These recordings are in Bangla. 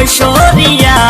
তুমি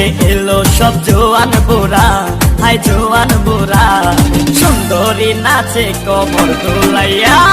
দেখতে এলো সব জোয়ান বোরা হাই জোয়ান বোরা সুন্দরী নাচে কমর দোলাইয়া।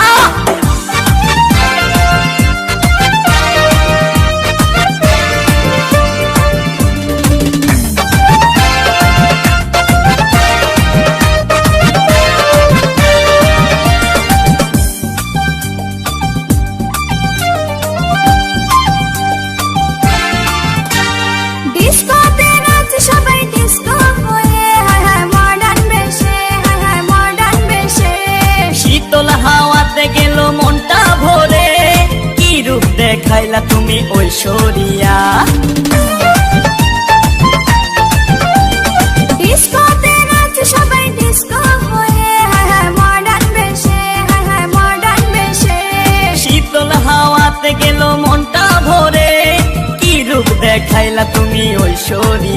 শীতল হাওয়াতে গেল মনটা ভরে। কি রূপ দেখাইলা তুমি ঐশ্বরিয়া শীতল হাওয়াতে গেল মনটা ভরে। কি রূপ দেখাইলা তুমি ঐশ্বরিয়া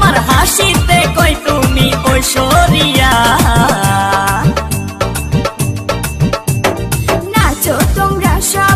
sunshine.